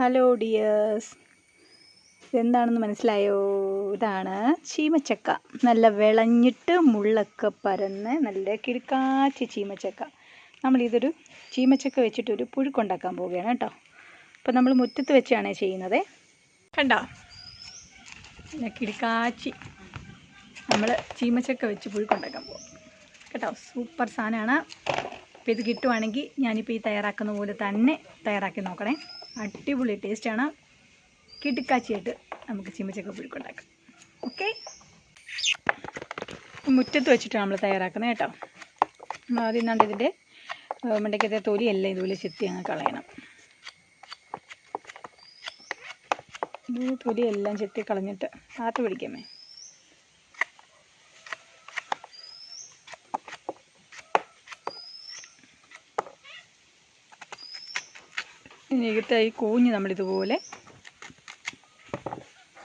Hello dears എന്താണെന്ന് മനസ്സിലായോ? ഇതാണ് ചീമച്ചക്ക. നല്ല വിളഞ്ഞിട്ട് മുള്ളൊക്കെ പരന്ന് നല്ല കിടുക്കാച്ചി ചീമച്ചക്ക. നമ്മളിതൊരു ചീമച്ചക്ക വെച്ചിട്ടൊരു പുഴുക്കുണ്ടാക്കാൻ പോവുകയാണ് കേട്ടോ. അപ്പോൾ നമ്മൾ മുറ്റത്ത് വെച്ചാണ് ചെയ്യുന്നത്. കണ്ടോ? കിടുക്കാച്ചി. നമ്മൾ ചീമച്ചക്ക വെച്ച് പുഴുക്കുണ്ടാക്കാൻ പോകും കേട്ടോ? സൂപ്പർ സാധനമാണ്. അപ്പോൾ ഇത് കിട്ടുവാണെങ്കിൽ ഞാനിപ്പോൾ ഈ തയ്യാറാക്കുന്ന പോലെ തന്നെ തയ്യാറാക്കി നോക്കണേ. അടിപൊളി ടേസ്റ്റാണ്. കിടുക്കാച്ചിയായിട്ട് നമുക്ക് ചീമച്ചക്ക പുഴുക്കുണ്ടാക്കാം. ഓക്കെ മുറ്റത്ത് വെച്ചിട്ടാണ് നമ്മൾ തയ്യാറാക്കുന്നത് കേട്ടോ. നമ്മൾ ആദ്യം കണ്ട് ഇതിന്റെ മണ്ടയ്ക്കത്തെ തൊലിയെല്ലാം ഇതുപോലെ ചെത്തി അങ്ങ് കളയണം. തൊലിയെല്ലാം ചെത്തി കളഞ്ഞിട്ട് കാത്തു പിടിക്കാമേ ഇനിത്തെ ഈ കൂഞ്ഞ് നമ്മളിതുപോലെ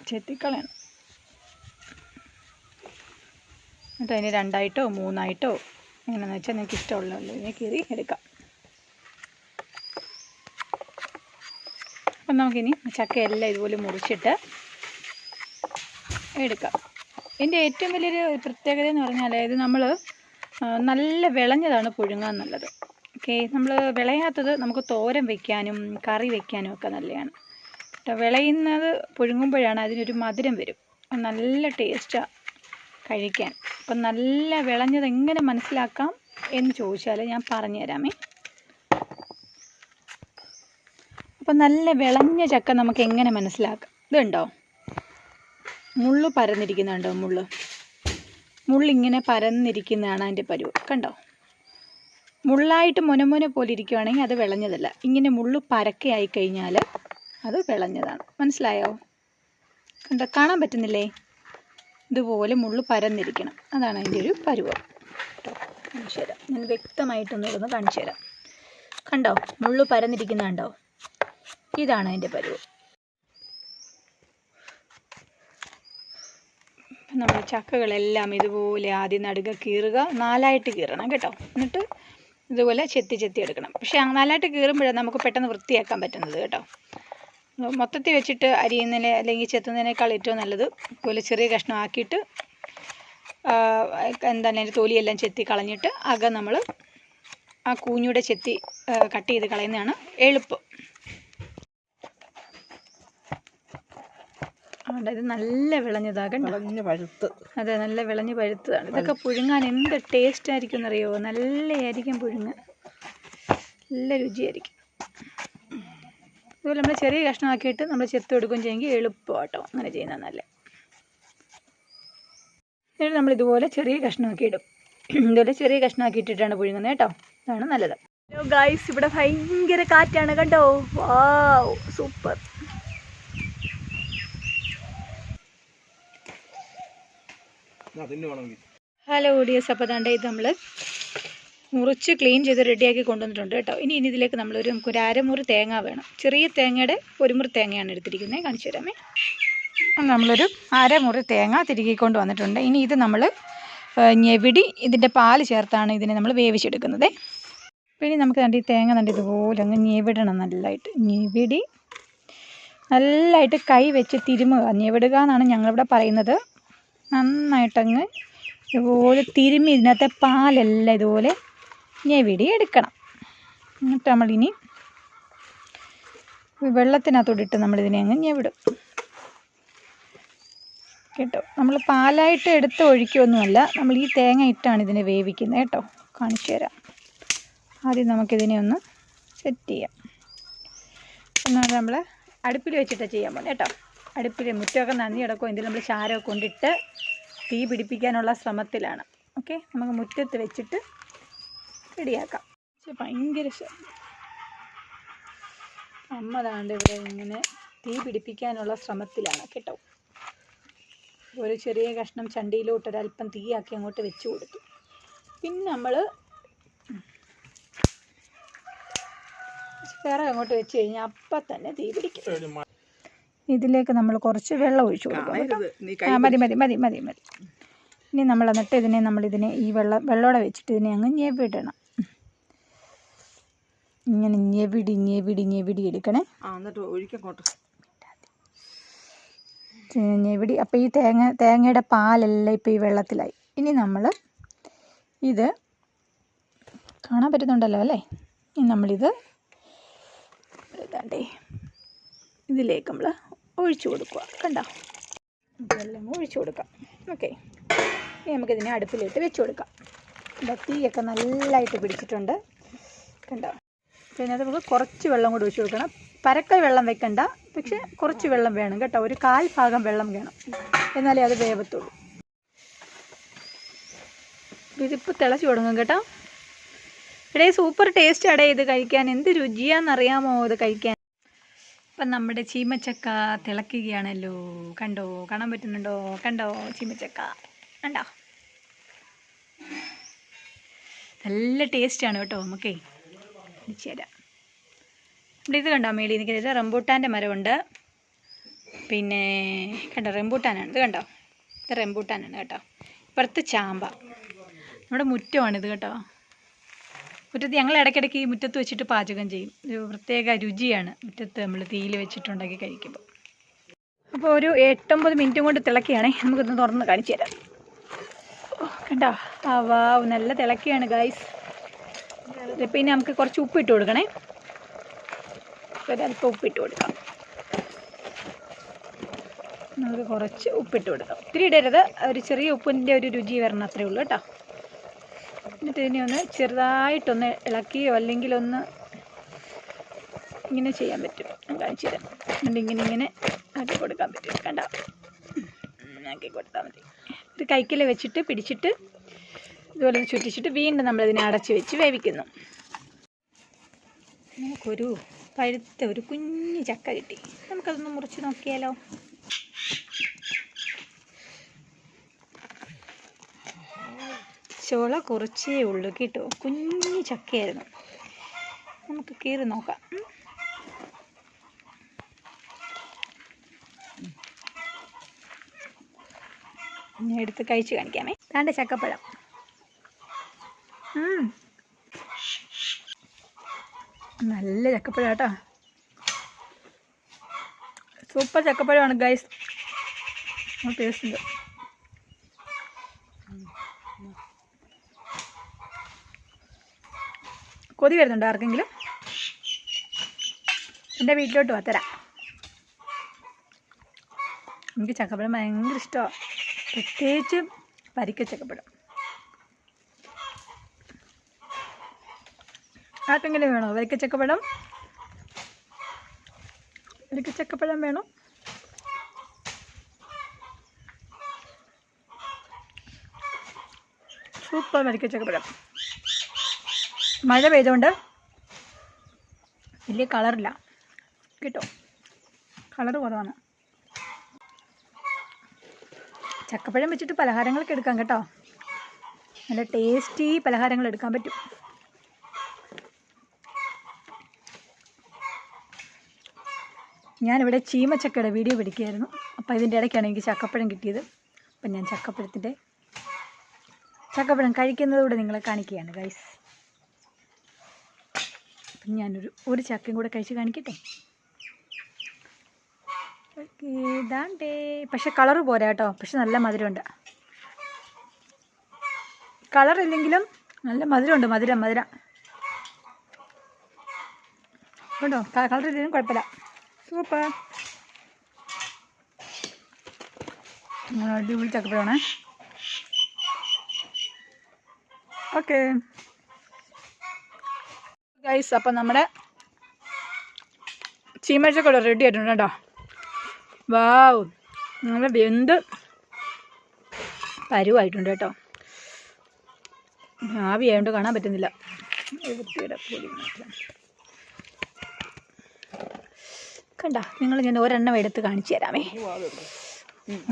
ചെത്തിക്കളയണം. എന്നിട്ട് അതിന് രണ്ടായിട്ടോ മൂന്നായിട്ടോ എങ്ങനെയാണെന്ന് വെച്ചാൽ നിങ്ങൾക്ക് ഇഷ്ടമുള്ളതല്ലോ ഇതിനെ കീറി എടുക്കാം. അപ്പം നമുക്കിനി ചക്കയെല്ലാം ഇതുപോലെ മുറിച്ചിട്ട് എടുക്കാം. ഇതിന്റെ ഏറ്റവും വലിയൊരു പ്രത്യേകത എന്ന് പറഞ്ഞാൽ അതായത് നമ്മൾ നല്ല വിളഞ്ഞതാണ് പുഴുങ്ങാന്നുള്ളത്. ഓക്കെ. നമ്മൾ വിളയാത്തത് നമുക്ക് തോരൻ വെക്കാനും കറി വെക്കാനും ഒക്കെ നല്ലതാണ്. കേട്ടോ വിളയുന്നത് പുഴുങ്ങുമ്പോഴാണ് അതിനൊരു മധുരം വരും. നല്ല ടേസ്റ്റാണ് കഴിക്കാൻ. അപ്പം നല്ല വിളഞ്ഞത് എങ്ങനെ മനസ്സിലാക്കാം എന്ന് ചോദിച്ചാൽ ഞാൻ പറഞ്ഞു തരാമേ അപ്പം നല്ല വിളഞ്ഞ ചക്ക നമുക്ക് എങ്ങനെ മനസ്സിലാക്കാം? ഇതുണ്ടോ? മുള്ളു പരന്നിരിക്കുന്നുണ്ടോ മുള്ളു? മുള്ളിങ്ങനെ പരന്നിരിക്കുന്നതാണ് അതിന്റെ പരുവ്. കണ്ടോ? മുള്ളായിട്ട് മുനമുന പോലെ ഇരിക്കുവാണെങ്കിൽ അത് വിളഞ്ഞതല്ല. ഇങ്ങനെ മുള്ളു പരക്കയായി കഴിഞ്ഞാൽ അത് വിളഞ്ഞതാണ്. മനസ്സിലായോ? കണ്ടോ? കാണാൻ പറ്റുന്നില്ലേ? ഇതുപോലെ മുള്ളു പരന്നിരിക്കണം. അതാണ് അതിന്റെ ഒരു പരുവം. കാണിച്ചു തരാം. ഞാൻ വ്യക്തമായിട്ടൊന്നും ഇതൊന്ന് കാണിച്ചു തരാം. കണ്ടോ? മുള്ളു പരന്നിരിക്കുന്ന കണ്ടോ ഇതാണ് അതിന്റെ പരുവം. നമ്മൾ ചക്കകളെല്ലാം ഇതുപോലെ ആദ്യം നടുക കീറുക നാലായിട്ട് കീറണം കേട്ടോ. എന്നിട്ട് ഇതുപോലെ ചെത്തി ചെത്തി എടുക്കണം. പക്ഷേ നല്ലതായിട്ട് കീറുമ്പോഴാണ് നമുക്ക് പെട്ടെന്ന് വൃത്തിയാക്കാൻ പറ്റുന്നത് കേട്ടോ. മൊത്തത്തിൽ വെച്ചിട്ട് അരിയുന്നതിനെ അല്ലെങ്കിൽ ചെത്തുന്നതിനേക്കാൾ ഏറ്റവും നല്ലത് ഇതുപോലെ ചെറിയ കഷ്ണം ആക്കിയിട്ട് എന്താണ് അതിന്റെ തൊലിയെല്ലാം ചെത്തി കളഞ്ഞിട്ട് അകം നമ്മൾ ആ കൂഞ്ഞൂടെ ചെത്തി കട്ട് ചെയ്ത് കളയുന്നതാണ് എളുപ്പം. അതുകൊണ്ട് ഇത് നല്ല വിളഞ്ഞതാകണ്ട വിളഞ്ഞ പഴുത്ത്. അതെ നല്ല വിളഞ്ഞ് പഴുത്തതാണ്. ഇതൊക്കെ പുഴുങ്ങാൻ എന്ത് ടേസ്റ്റ് ആയിരിക്കും എന്നറിയോ നല്ലയായിരിക്കും പുഴുങ്ങാൻ നല്ല രുചിയായിരിക്കും. അതുപോലെ നമ്മൾ ചെറിയ കഷ്ണമാക്കിയിട്ട് നമ്മൾ ചെത്ത് കൊടുക്കുകയും ചെയ്യുമെങ്കിൽ എളുപ്പം കേട്ടോ അങ്ങനെ ചെയ്യുന്നത് നല്ല. എന്നിട്ട് നമ്മൾ ഇതുപോലെ ചെറിയ കഷ്ണമാക്കി ഇടും. ഇതുപോലെ ചെറിയ കഷ്ണമാക്കി ഇട്ടിട്ടാണ് പുഴുങ്ങുന്നത് കേട്ടോ. അതാണ് നല്ലത്. ഹലോ ഗായ്സ് ഇവിടെ ഭയങ്കര കാറ്റാണ് കണ്ടോ? വാവ് സൂപ്പർ അതിന് വേണമെങ്കിൽ ഹലോ ഓഡിയസ് അപ്പോൾ ദാണ്ട് ഇത് നമ്മൾ മുറിച്ച് ക്ലീൻ ചെയ്ത് റെഡിയാക്കി കൊണ്ടുവന്നിട്ടുണ്ട് കേട്ടോ. ഇനി ഇനി ഇതിലേക്ക് നമ്മളൊരു നമുക്കൊരു അരമുറി തേങ്ങ വേണം. ചെറിയ തേങ്ങയുടെ ഒരു മുറി തേങ്ങയാണ് എടുത്തിരിക്കുന്നത്. കാണിച്ചു തരാമേ. നമ്മളൊരു അരമുറി തേങ്ങ തിരികെ വന്നിട്ടുണ്ട്. ഇനി ഇത് നമ്മൾ ഞെവിടി ഇതിന്റെ പാൽ ചേർത്താണ് ഇതിനെ നമ്മൾ വേവിച്ചെടുക്കുന്നത്. പിന്നെ നമുക്ക് കണ്ടി തേങ്ങ കണ്ടി ഇതുപോലെ അങ്ങ് ഞെവിടണം നല്ലതായിട്ട്. ഞെവിടി. നല്ലതായിട്ട് കൈ വെച്ച് തിരുമുക. ഞെവിടുക എന്നാണ് ഞങ്ങളിവിടെ പറയുന്നത്. നന്നായിട്ടങ്ങ് ഇതുപോലെ തിരുമ്മി ഇതിനകത്തെ പാലെല്ലാം ഇതുപോലെ ഞെവിടി എടുക്കണം. എന്നിട്ട് നമ്മളിനി വെള്ളത്തിനകത്തോട്ടിട്ട് നമ്മളിതിനെ അങ്ങ് ഞെവിടും കേട്ടോ? നമ്മൾ പാലായിട്ട് എടുത്ത് ഒഴിക്കുകയൊന്നുമല്ല നമ്മൾ ഈ തേങ്ങ ഇട്ടാണ് ഇതിനെ വേവിക്കുന്നത് കേട്ടോ. കാണിച്ചു തരാം. ആദ്യം നമുക്കിതിനെ ഒന്ന് സെറ്റ് ചെയ്യാം. ഒന്നാമത് നമ്മൾ അടുപ്പിൽ വെച്ചിട്ട് ചെയ്യാൻ പോകുന്നത് കേട്ടോ. അടുപ്പിൽ മുറ്റമൊക്കെ നന്ദി കിടക്കും ഇതിൽ നമ്മൾ ചാരമൊക്കെ കൊണ്ടിട്ട് തീ പിടിപ്പിക്കാനുള്ള ശ്രമത്തിലാണ്. ഓക്കെ? നമുക്ക് മുറ്റത്ത് വെച്ചിട്ട് റെഡിയാക്കാം. ഭയങ്കര അമ്മ താണ്ട് ഇവിടെ ഇങ്ങനെ തീ പിടിപ്പിക്കാനുള്ള ശ്രമത്തിലാണ് കേട്ടോ. ഒരു ചെറിയ കഷ്ണം ചണ്ടിയിലോട്ട് ഒരല്പം തീയാക്കി അങ്ങോട്ട് വെച്ച് കൊടുത്തു. പിന്നെ നമ്മൾ വേറെ അങ്ങോട്ട് വെച്ച് കഴിഞ്ഞാൽ അപ്പം തന്നെ തീ പിടിക്കും. ഇതിലേക്ക് നമ്മൾ കുറച്ച് വെള്ളം ഒഴിച്ചു കൊടുക്കണം കേട്ടോ. ആ മതി മതി മതി മതി മതി. ഇനി നമ്മൾ എന്നിട്ട് ഇതിനെ നമ്മളിതിനെ ഈ വെള്ളം വെള്ളോടെ വെച്ചിട്ട് ഇതിനെ അങ്ങ് ഞെവിടണം. ഇങ്ങനെ ഞെവിടി ഞെവിടി ഞെവിടി എടുക്കണേ. ഞെവിടി. അപ്പോൾ ഈ തേങ്ങ തേങ്ങയുടെ പാലെല്ലാം ഇപ്പോൾ ഈ വെള്ളത്തിലായി. ഇനി നമ്മൾ ഇത് കാണാൻ പറ്റുന്നുണ്ടല്ലോ അല്ലേ? ഇനി നമ്മളിത് ഇതാണ്ടേ. ഇതിലേക്ക് നമ്മൾ ഒഴിച്ചു കൊടുക്കുക. കണ്ടോ? ഇതെല്ലാം ഒഴിച്ചു കൊടുക്കാം. ഓക്കെ ഇനി നമുക്കിതിനെ അടുപ്പിലിട്ട് വെച്ച് കൊടുക്കാം. ഇതാ തീയൊക്കെ നല്ലതായിട്ട് പിടിച്ചിട്ടുണ്ട്. കണ്ടോ? പിന്നെ നമുക്ക് കുറച്ച് വെള്ളം കൂടി ഒഴിച്ചു കൊടുക്കണം. പരക്ക വെള്ളം വെക്കണ്ട. പക്ഷെ കുറച്ച് വെള്ളം വേണം കേട്ടോ. ഒരു കാൽ ഭാഗം വെള്ളം വേണം. എന്നാലേ അത് വേവത്തുള്ളൂ. ഇതിപ്പോൾ തിളച്ച് തുടങ്ങും കേട്ടോ. ഇടേ സൂപ്പർ ടേസ്റ്റ് അടേ ഇത് കഴിക്കാൻ. എന്ത് രുചിയാണെന്നറിയാമോ ഇത് കഴിക്കാൻ? അപ്പം നമ്മുടെ ചീമച്ചക്ക തിളക്കുകയാണല്ലോ. കണ്ടോ? കാണാൻ പറ്റുന്നുണ്ടോ? കണ്ടോ ചീമച്ചക്ക? കണ്ടോ? നല്ല ടേസ്റ്റാണ് കേട്ടോ നമുക്കേ. കാണിച്ചു തരാം. ഇവിടെ ഇത് കണ്ടോ മേളി നിൽക്കുന്നത് ഇത് റംബൂട്ടാന്റെ മരമുണ്ട്. പിന്നെ കണ്ടോ റംബൂട്ടാനാണ്. ഇത് കണ്ടോ? ഇത് റംബൂട്ടാനാണ് കേട്ടോ. ഇപ്പുറത്ത് ചാമ്പ. നമ്മുടെ മുറ്റമാണിത് കേട്ടോ. മുറ്റത്ത് ഞങ്ങൾ ഇടയ്ക്കിടയ്ക്ക് ഈ മുറ്റത്ത് വെച്ചിട്ട് പാചകം ചെയ്യും. ഒരു പ്രത്യേക രുചിയാണ്. മുറ്റത്ത് നമ്മൾ തീയിൽ വെച്ചിട്ടുണ്ടാക്കി കഴിക്കുമ്പോൾ. അപ്പോൾ ഒരു എട്ടൊമ്പത് മിനിറ്റും കൊണ്ട് തിളക്കുകയാണേ. നമുക്കൊന്ന് തുറന്ന് കാണിച്ചു തരാം. കണ്ടോ? ആ വാവ് നല്ല തിളക്കുകയാണ് ഗൈസ് പിന്നെ നമുക്ക് കുറച്ച് ഉപ്പിട്ട് കൊടുക്കണേ. ഒരല്പം ഉപ്പിട്ട് കൊടുക്കാം. നമുക്ക് കുറച്ച് ഉപ്പിട്ട് കൊടുക്കാം. ഒത്തിരി ഇടരുത്. ഒരു ചെറിയ ഉപ്പിന്റെ ഒരു രുചി വരണം ഉള്ളൂ കേട്ടോ. എന്നിട്ട് ഇതിനെ ഒന്ന് ചെറുതായിട്ടൊന്ന് ഇളക്കിയോ അല്ലെങ്കിൽ ഒന്ന് ഇങ്ങനെ ചെയ്യാൻ പറ്റും. കാണിച്ചു തരാം. എന്നിട്ട് ഇങ്ങനെ ഇങ്ങനെ ആക്കി കൊടുക്കാൻ പറ്റും. കണ്ട? ആക്കി കൊടുത്താൽ മതി. ഇത് കൈക്കിൽ വെച്ചിട്ട് പിടിച്ചിട്ട് ഇതുപോലെ ചുറ്റിച്ചിട്ട് വീണ്ടും നമ്മളിതിനെ അടച്ച് വെച്ച് വേവിക്കുന്നു. നമുക്കൊരു പഴുത്ത ഒരു കുഞ്ഞു ചക്ക കിട്ടി. നമുക്കതൊന്ന് മുറിച്ച് നോക്കിയാലോ? ചോള കുറച്ചേ ഉള്ളൂ കേട്ടോ. കുഞ്ഞു ചക്കയായിരുന്നു. നമുക്ക് കീറി നോക്കാം. ഞാൻ എടുത്ത് കഴിച്ച് കാണിക്കാമേ. താണ്ട ചക്കപ്പഴം. നല്ല ചക്കപ്പഴം കേട്ടോ. സൂപ്പർ ചക്കപ്പഴമാണ് ഗൈസ് ടേസ്റ്റ് ഉണ്ട്. കൊതി വരുന്നുണ്ടോ ആർക്കെങ്കിലും? എന്റെ വീട്ടിലോട്ട് വാ തരാം. എനിക്ക് ചക്കപ്പഴം ഭയങ്കര ഇഷ്ടമാണ് പ്രത്യേകിച്ച് പരിക്ക ചക്കപ്പഴം ആർക്കെങ്കിലും വേണോ വരിക്ക ചക്കപ്പഴം വരിക്ക ചക്കപ്പഴം വേണോ? സൂപ്പർ വരിക്ക ചക്കപ്പഴം മഴ പെയ്തുകൊണ്ട് വലിയ കളറില്ല. കേട്ടോ? കളർ കുറവാണ്. ചക്കപ്പഴം വെച്ചിട്ട് പലഹാരങ്ങളൊക്കെ എടുക്കാം കേട്ടോ. നല്ല ടേസ്റ്റി പലഹാരങ്ങൾ എടുക്കാൻ പറ്റും. ഞാനിവിടെ ചീമച്ചക്കയുടെ വീഡിയോ പിടിക്കുകയായിരുന്നു. അപ്പോൾ ഇതിന്റെ ഇടയ്ക്കാണ് എനിക്ക് ചക്കപ്പഴം കിട്ടിയത്. അപ്പം ഞാൻ ചക്കപ്പഴത്തിന്റെ ചക്കപ്പഴം കഴിക്കുന്നതുകൂടെ നിങ്ങളെ കാണിക്കുകയാണ് ഗൈസ് ഞാനൊരു ഒരു ചക്കയും കൂടെ കഴിച്ച് കാണിക്കട്ടെ? ഇതാണ്ടേ. പക്ഷെ കളറ് പോരാ കേട്ടോ. പക്ഷെ നല്ല മധുരമുണ്ട്. കളർ ഇല്ലെങ്കിലും നല്ല മധുരമുണ്ട്. മധുരം മധുരം. കേട്ടോ കളർ ഇല്ലെങ്കിലും കുഴപ്പമില്ല. സൂപ്പർ. അടിപൊളി ചക്കപ്പഴമാണേ. ഓക്കെ. ഗൈസ് അപ്പം നമ്മുടെ ചീമച്ചക്കൂടെ റെഡി ആയിട്ടുണ്ട് കേട്ടോ. വാവ് നല്ല വെന്ത് പരുവായിട്ടുണ്ട് കേട്ടോ. ആവി കാണാൻ പറ്റുന്നില്ല. കണ്ട നിങ്ങൾ ഞാൻ ഒരെണ്ണം എടുത്ത് കാണിച്ചു തരാമേ.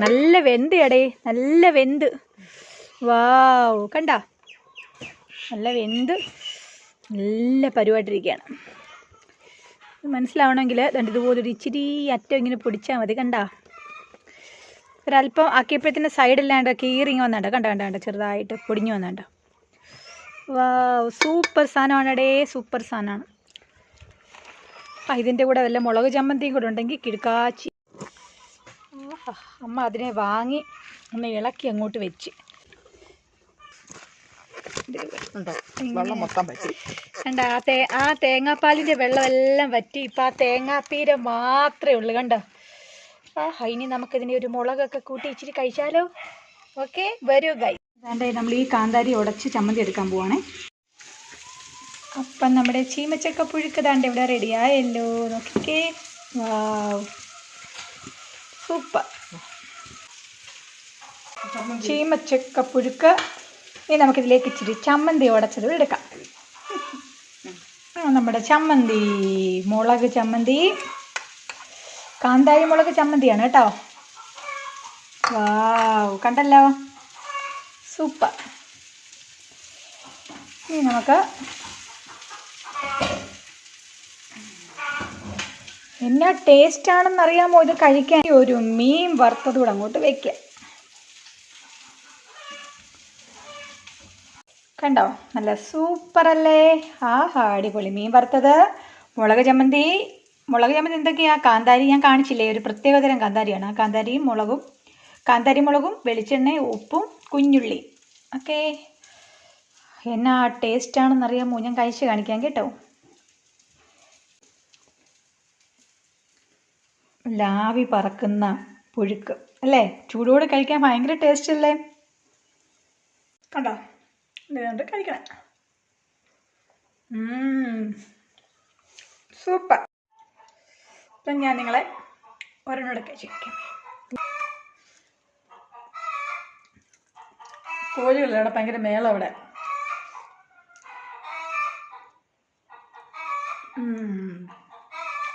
നല്ല വെന്ത് എടേ നല്ല വെന്ത്. വാവ് കണ്ട? നല്ല വെന്ത്. നല്ല പരുവായിട്ടിരിക്കുകയാണ് മനസ്സിലാവണമെങ്കിൽ മനസ്സിലാവണമെങ്കിൽ പോലെ ഇതുപോലൊരു ഇച്ചിരി അറ്റം ഇങ്ങനെ പൊടിച്ചാൽ മതി കണ്ട? ഒരല്പം ആക്കിയപ്പോഴത്തേന് സൈഡില്ലാണ്ട് കീറിങ് വന്നാണ്ട കണ്ട കണ്ട കണ്ട ചെറുതായിട്ട് പൊടിഞ്ഞു വന്നാണ്ട. സൂപ്പർ സാധനമാണ് ഇടേ സൂപ്പർ സാധനമാണ്. ആ ഇതിന്റെ കൂടെ വല്ല മുളക് ചമ്മന്തിയും കൂടെ ഉണ്ടെങ്കിൽ കിടുക്കാച്ചി. അമ്മ അതിനെ വാങ്ങി ഒന്ന് ഇളക്കി അങ്ങോട്ട് വെച്ച്. വെള്ളം മൊത്തം പറ്റി കണ്ട ആ തേ ആ തേങ്ങാപ്പാലിന്റെ വെള്ളമെല്ലാം വറ്റി. ഇപ്പം ആ തേങ്ങാപ്പീര മാത്രമേ ഉള്ളൂ കണ്ടോ? ആ ഇനി നമുക്ക് നമുക്കിതിനെ ഒരു മുളകൊക്കെ കൂട്ടി ഇച്ചിരി കഴിച്ചാലോ? ഓക്കെ വരൂ ഗൈ അതാണ്ട് നമ്മൾ ഈ കാന്താരി ഉടച്ച് ചമ്മന്തി എടുക്കാൻ പോവാണേ. അപ്പം നമ്മുടെ ചീമച്ചക്ക പുഴുക്ക് ദാണ്ട് ഇവിടെ റെഡിയായല്ലോ. നോക്കിക്കേ. Wow super. ചീമച്ചക്ക പുഴുക്ക് ഇനി നമുക്കിതിലേക്ക് ഇച്ചിരി ചമ്മന്തി ഉടച്ചത് എടുക്കാം. നമ്മുടെ ചമ്മന്തി മുളക് ചമ്മന്തി. കാന്താരി മുളക് ചമ്മന്തിയാണ് കേട്ടോ. കണ്ടല്ലോ? സൂപ്പർ. ഇനി നമുക്ക് എന്നാ ടേസ്റ്റ് ആണെന്ന് അറിയാമോ ഇത് കഴിക്കാൻ ഒരു മീൻ വറുത്തത് കൂടെ അങ്ങോട്ട് വെക്കാം കണ്ടോ? നല്ല സൂപ്പർ അല്ലേ ആഹാ അടിപൊളി. മീൻ വറുത്തത്. മുളക് ചമ്മന്തി. മുളക് ചമ്മന്തി എന്തൊക്കെയാ? കാന്താരി ഞാൻ കാണിച്ചില്ലേ? ഒരു പ്രത്യേകതരം കാന്താരിയാണ്. ആ കാന്താരിയും മുളകും കാന്താരി മുളകും വെളിച്ചെണ്ണയും ഉപ്പും കുഞ്ഞുള്ളി. ഓക്കെ. എന്നാ ടേസ്റ്റ് ആണെന്ന് അറിയാമോ ഞാൻ കഴിച്ച് കാണിക്കാം കേട്ടോ. ലാവി പറക്കുന്ന പുഴുക്ക്. അല്ലേ? ചൂടോടെ കഴിക്കാൻ ഭയങ്കര ടേസ്റ്റ് അല്ലേ? കണ്ടോ? ഇതുകൊണ്ട് കഴിക്കണം. സൂപ്പർ. ഇപ്പം ഞാൻ നിങ്ങളെ ഒരെണ്ണോടെ കഴിച്ചിരിക്കാം. കോഴികളിൽ ഭയങ്കര മേളം അവിടെ.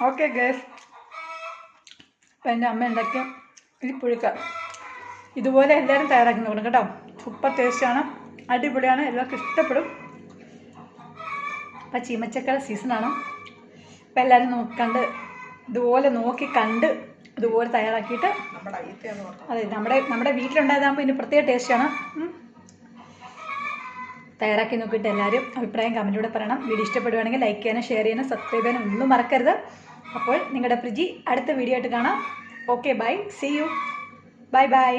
Okay guys. അപ്പം എന്റെ അമ്മ ഉണ്ടാക്കിയ ഈ പുഴുക്ക ഇതുപോലെ എല്ലാവരും തയ്യാറാക്കി നോക്കണം കേട്ടോ. സൂപ്പർ ടേസ്റ്റാണ്. അടിപൊളിയാണ്. എല്ലാവർക്കും ഇഷ്ടപ്പെടും. അപ്പം ചീമച്ചക്കര സീസണാണ് അപ്പം എല്ലാവരും നോക്കണ്ട് ഇതുപോലെ നോക്കി കണ്ട് ഇതുപോലെ തയ്യാറാക്കിയിട്ട് അതെ നമ്മുടെ നമ്മുടെ വീട്ടിലുണ്ടായതാകുമ്പോൾ ഇതിന് പ്രത്യേക ടേസ്റ്റാണ്. തയ്യാറാക്കി നോക്കിയിട്ട് എല്ലാവരും അഭിപ്രായം കമന്റിലൂടെ പറയണം. വീഡിയോ ഇഷ്ടപ്പെടുവാണെങ്കിൽ ലൈക്ക് ചെയ്യാനും ഷെയർ ചെയ്യാനും സബ്സ്ക്രൈബ് ചെയ്യാനും ഒന്നും മറക്കരുത്. അപ്പോൾ നിങ്ങളുടെ ഫ്രിജി അടുത്ത വീഡിയോ ആയിട്ട് കാണാം. Okay bye see you bye bye